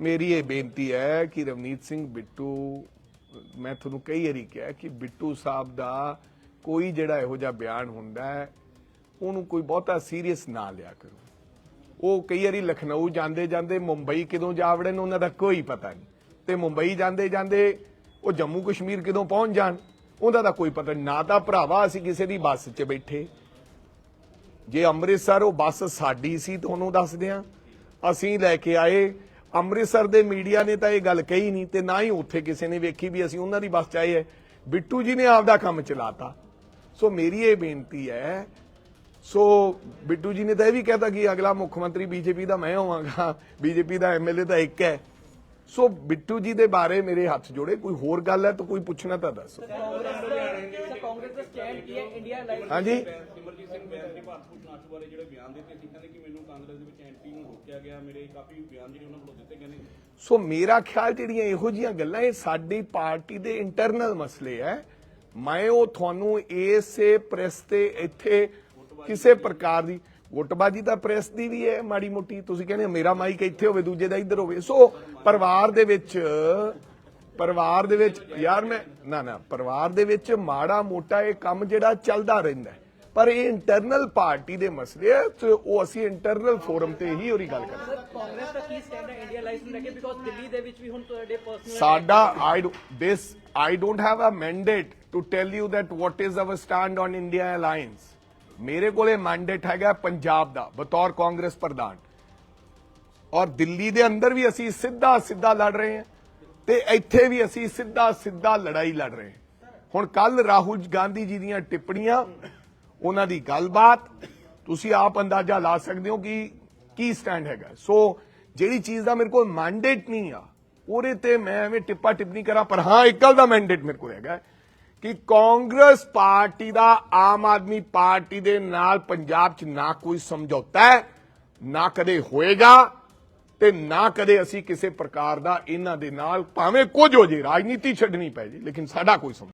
ਮੇਰੀ ਇਹ ਬੇਨਤੀ ਹੈ ਕਿ ਰਵਨੀਤ ਸਿੰਘ ਬਿੱਟੂ, ਮੈਂ ਤੁਹਾਨੂੰ ਕਈ ਵਾਰੀ ਕਿਹਾ ਕਿ ਬਿੱਟੂ ਸਾਹਿਬ ਦਾ ਕੋਈ ਜਿਹੜਾ ਇਹੋ ਜਿਹਾ ਬਿਆਨ ਹੁੰਦਾ ਹੈ, ਉਹਨੂੰ ਕੋਈ ਬਹੁਤਾ ਸੀਰੀਅਸ ਨਾ ਲਿਆ ਕਰੋ। ਉਹ ਕਈ ਵਾਰੀ ਲਖਨਊ ਜਾਂਦੇ ਜਾਂਦੇ ਮੁੰਬਈ ਕਿਦੋਂ ਜਾ ਵੜਨ, ਉਹਨਾਂ ਦਾ ਕੋਈ ਪਤਾ ਨਹੀਂ। ਤੇ ਮੁੰਬਈ ਜਾਂਦੇ ਜਾਂਦੇ ਉਹ ਜੰਮੂ ਕਸ਼ਮੀਰ ਕਿਦੋਂ ਪਹੁੰਚ ਜਾਣ ਉਹਦਾ ਦਾ ਕੋਈ ਪਤਾ ਨਹੀਂ। ਨਾ ਤਾਂ ਭਰਾਵਾ ਅਸੀਂ ਕਿਸੇ ਦੀ ਬੱਸ 'ਚ ਬੈਠੇ। ਜੇ ਅੰਮ੍ਰਿਤਸਰ ਉਹ ਬੱਸ ਸਾਡੀ ਸੀ ਤੁਹਾਨੂੰ ਦੱਸਦੇ ਆ ਅਸੀਂ ਲੈ ਕੇ ਆਏ। ਅੰਮ੍ਰਿਤਸਰ ਦੇ ਮੀਡੀਆ ਨੇ ਤਾਂ ਇਹ ਗੱਲ ਕਹੀ ਨਹੀਂ ਤੇ ਨਾ ਹੀ ਉੱਥੇ ਕਿਸੇ ਨੇ ਵੇਖੀ ਵੀ ਅਸੀਂ ਉਹਨਾਂ ਦੀ ਬੱਸ 'ਚ ਆਏ ਹੈ ਬਿੱਟੂ ਜੀ ਨੇ ਆਪਦਾ ਕੰਮ ਚਲਾਤਾ। ਸੋ ਮੇਰੀ ਇਹ ਬੇਨਤੀ ਹੈ ਸੋ ਬਿੱਟੂ ਜੀ ਨੇ ਤਾਂ ਇਹ ਵੀ ਕਹਿਤਾ ਕਿ ਅਗਲਾ ਮੁੱਖ ਮੰਤਰੀ ਬੀਜੇਪੀ ਦਾ ਮੈਂ ਹੋਵਾਂਗਾ ਬੀਜੇਪੀ ਦਾ ਐਮਐਲਏ ਤਾਂ ਇੱਕ ਹੈ ਸੋ ਬਿੱਟੂ ਜੀ ਦੇ ਬਾਰੇ ਮੇਰੇ ਹੱਥ ਜੋੜੇ ਕੋਈ ਹੋਰ ਗੱਲ ਹੈ ਤਾਂ ਕੋਈ ਪੁੱਛਣਾ ਤਾਂ ਦੱਸੋ। ਕਾਂਗਰਸ ਕਾਂਗਰਸ ਦਾ ਸਟੈਂਡ ਕੀ ਹੈ ਇੰਡੀਆ ਲਾਈਕ ਹਾਂਜੀ? ਸਿੰਘ ਬੈਂਸ ਨੇ ਭਾਰਤ ਭੂਸ਼ਣ ਆਸ਼ੂ ਬਾਰੇ ਜਿਹੜੇ ਬਿਆਨ ਦਿੱਤੇ ਸੀ ਕਹਿੰਦੇ ਕਿ ਮੈਨੂੰ ਕਾਂਗਰਸ ਦੇ ਵਿੱਚ ਐਮਪੀ ਨੂੰ ਰੋਕਿਆ ਗਿਆ। ਮੇਰੇ ਕਾਫੀ ਬਿਆਨ ਜਿਹੜੇ ਉਹਨਾਂ ਵੱਲੋਂ ਦਿੱਤੇ ਗਏ ਨੇ। ਸੋ ਮੇਰਾ ਖਿਆਲ ਜਿਹੜੀਆਂ ਇਹੋ ਜੀਆਂ ਗੱਲਾਂ ਇਹ ਸਾਡੀ ਪਾਰਟੀ ਦੇ ਇੰਟਰਨਲ ਮਸਲੇ ਹੈ ਮੈਂ ਉਹ ਤੁਹਾਨੂੰ ਇਸੇ ਪ੍ਰੈਸ ਤੇ ਇੱਥੇ ਕਿਸੇ ਪ੍ਰਕਾਰ ਦੀ ਗੁੱਟਬਾਜੀ ਤਾਂ ਪ੍ਰੈਸ ਦੀ ਵੀ ਹੈ ਮਾੜੀ ਮੋਟੀ। ਤੁਸੀਂ ਕਹਿੰਦੇ ਮੇਰਾ ਮਾਈਕ ਇੱਥੇ ਹੋਵੇ ਦੂਜੇ ਦਾ ਇੱਧਰ ਹੋਵੇ। ਸੋ ਪਰਿਵਾਰ ਦੇ ਵਿੱਚ ਪਰਿਵਾਰ ਦੇ ਵਿੱਚ ਯਾਰ ਮੈਂ ਨਾ ਨਾ ਪਰਿਵਾਰ ਦੇ ਵਿੱਚ ਮਾੜਾ ਮੋਟਾ ਇਹ ਕੰਮ ਜਿਹੜਾ ਚੱਲਦਾ ਰਹਿੰਦਾ। ਪਰ ਇਹ ਇੰਟਰਨਲ ਪਾਰਟੀ ਦੇ ਮਸਲੇ ਹੈ ਤੇ ਉਹ ਅਸੀਂ ਇੰਟਰਨਲ ਫੋਰਮ ਤੇ ਹੀ ਉਹਦੀ ਗੱਲ। ਸਰ ਕਾਂਗਰਸ ਦਾ ਕੀ ਸਟੈਂਡ ਹੈ ਇੰਡੀਆ ਲਾਈਕ ਨੂੰ ਲੈ ਕੇ? ਬਿਕੋਜ਼ ਦਿੱਲੀ ਦੇ ਵਿੱਚ ਵੀ ਹੁਣ ਤੁਹਾਡੇ ਪਰਸਨਲ ਸਾਡਾ mandate to tell you that what is our stand on India alliance. ਮੇਰੇ ਕੋਲੇ ਮੈਂਡੇਟ ਹੈਗਾ ਪੰਜਾਬ ਦਾ ਬਤੌਰ ਕਾਂਗਰਸ ਪ੍ਰਧਾਨ ਔਰ ਦਿੱਲੀ ਦੇ ਅੰਦਰ ਵੀ ਅਸੀਂ ਸਿੱਧਾ ਸਿੱਧਾ ਲੜ ਰਹੇ ਹਾਂ ਤੇ ਇੱਥੇ ਵੀ ਅਸੀਂ ਸਿੱਧਾ ਸਿੱਧਾ ਲੜਾਈ ਲੜ ਰਹੇ ਹਾਂ ਹੁਣ ਕੱਲ ਰਾਹੁਲ ਗਾਂਧੀ ਜੀ ਦੀਆਂ ਟਿੱਪਣੀਆਂ ਉਹਨਾਂ ਦੀ ਗੱਲਬਾਤ ਤੁਸੀਂ ਆਪ ਅੰਦਾਜ਼ਾ ਲਾ ਸਕਦੇ ਹੋ ਕਿ ਕੀ ਸਟੈਂਡ ਹੈਗਾ। ਸੋ ਜਿਹੜੀ ਚੀਜ਼ ਦਾ ਮੇਰੇ ਕੋਲ ਮੈਂਡੇਟ ਨਹੀਂ ਆ, ਉਹਦੇ ਤੇ ਮੈਂ ਐਵੇਂ ਟਿੱਪਾ ਟਿੱਪਣੀ ਕਰਾਂ, ਪਰ ਹਾਂ, ਇੱਕ ਗੱਲ ਦਾ ਮੈਂਡੇਟ ਮੇਰੇ ਕੋਲ ਹੈਗਾ ਕਿ ਕਾਂਗਰਸ ਪਾਰਟੀ ਦਾ ਆਮ ਆਦਮੀ ਪਾਰਟੀ ਦੇ ਨਾਲ ਪੰਜਾਬ 'ਚ ਨਾ ਕੋਈ ਸਮਝੌਤਾ ਹੈ, ਨਾ ਕਦੇ ਹੋਏਗਾ ਤੇ ਨਾ ਕਦੇ ਅਸੀਂ ਕਿਸੇ ਪ੍ਰਕਾਰ ਦਾ ਇਹਨਾਂ ਦੇ ਨਾਲ ਭਾਵੇਂ ਕੁਝ ਹੋ ਜੇ, ਰਾਜਨੀਤੀ ਛੱਡਣੀ ਪੈ ਜੇ, ਲੇਕਿਨ ਸਾਡਾ ਕੋਈ ਸਮਝੌਤਾ